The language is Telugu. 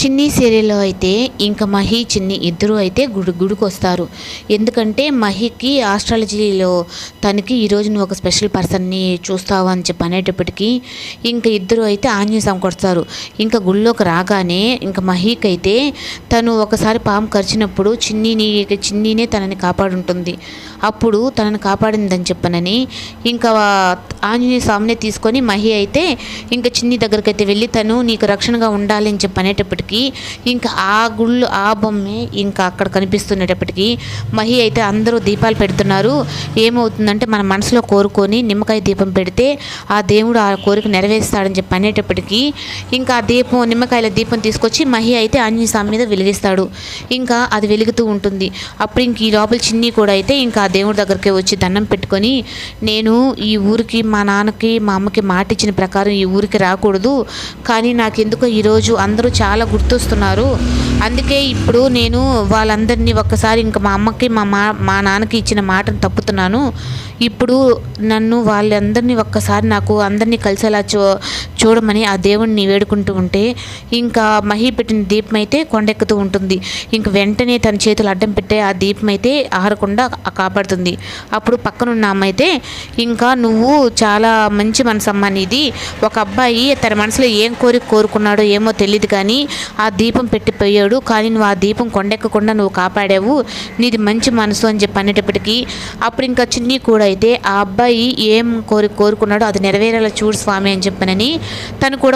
చిన్ని సీరియల్లో అయితే ఇంకా మహి చిన్ని ఇద్దరు అయితే గుడి గుడికి వస్తారు. ఎందుకంటే మహికి ఆస్ట్రాలజీలో తనకి ఈరోజు నువ్వు ఒక స్పెషల్ పర్సన్ని చూస్తావు అని చెప్పి అనేటప్పటికీ ఇంకా ఇద్దరు అయితే ఆంజనేయ స్వామి కొడతారు. ఇంకా గుళ్ళోకి రాగానే ఇంకా మహికి అయితే తను ఒకసారి పాము కరిచినప్పుడు చిన్నీని చిన్నీనే తనని కాపాడుంటుంది. అప్పుడు తనను కాపాడిందని చెప్పనని ఇంకా ఆంజనేయ స్వామిని తీసుకొని మహి అయితే ఇంకా చిన్ని దగ్గరికి అయితే వెళ్ళి తను నీకు రక్షణగా ఉండాలి అని చెప్పి అనేటప్పటికీ ఇంకా ఆ గుళ్ళు ఆ బొమ్మే ఇంకా అక్కడ కనిపిస్తున్నేటప్పటికీ మహి అయితే అందరూ దీపాలు పెడుతున్నారు. ఏమవుతుందంటే మన మనసులో కోరుకొని నిమ్మకాయ దీపం పెడితే ఆ దేవుడు ఆ కోరిక నెరవేరుస్తాడని చెప్పి అనేటప్పటికీ ఇంకా ఆ దీపం నిమ్మకాయల దీపం తీసుకొచ్చి మహి అయితే ఆంజనేయ స్వామి మీద వెలిగిస్తాడు. ఇంకా అది వెలుగుతూ ఉంటుంది. అప్పుడు ఇంక ఈ లోపల చిన్ని కూడా అయితే ఇంకా దేవుడి దగ్గరికి వచ్చి దండం పెట్టుకొని నేను ఈ ఊరికి మా నాన్నకి మా అమ్మకి మాట ఇచ్చిన ప్రకారం ఈ ఊరికి రాకూడదు. కానీ నాకెందుకో ఈరోజు అందరూ చాలా గుర్తొస్తున్నారు. అందుకే ఇప్పుడు నేను వాళ్ళందరినీ ఒక్కసారి ఇంకా మా అమ్మకి మా మా మా నాన్నకి ఇచ్చిన మాటను తప్పుతున్నాను. ఇప్పుడు నన్ను వాళ్ళందరినీ ఒక్కసారి నాకు అందరినీ కలిసేలా చూ చూడమని ఆ దేవుణ్ణి వేడుకుంటూ ఉంటే ఇంకా మహి పెట్టిన దీపం అయితే కొండెక్కుతూ ఉంటుంది. ఇంక వెంటనే తన చేతులు అడ్డం పెట్టే ఆ దీపం అయితే ఆహరకుండా కాపాడుతుంది. అప్పుడు పక్కనున్న అమ్మ అయితే ఇంకా నువ్వు చాలా మంచి మనసు అమ్మ అనేది ఒక అబ్బాయి తన మనసులో ఏం కోరిక కోరుకున్నాడో ఏమో తెలియదు కానీ ఆ దీపం పెట్టిపోయాడు. కానీ నువ్వు ఆ దీపం కొండెక్కకుండా నువ్వు కాపాడావు. నీది మంచి మనసు అని చెప్పి అనేటప్పటికీ అప్పుడు ఇంకా చిన్ని కూడా అయితే ఆ అబ్బాయి ఏం కోరి కోరుకున్నాడో అది నెరవేరేలా చూడు స్వామి అని చెప్పనని తను కూడా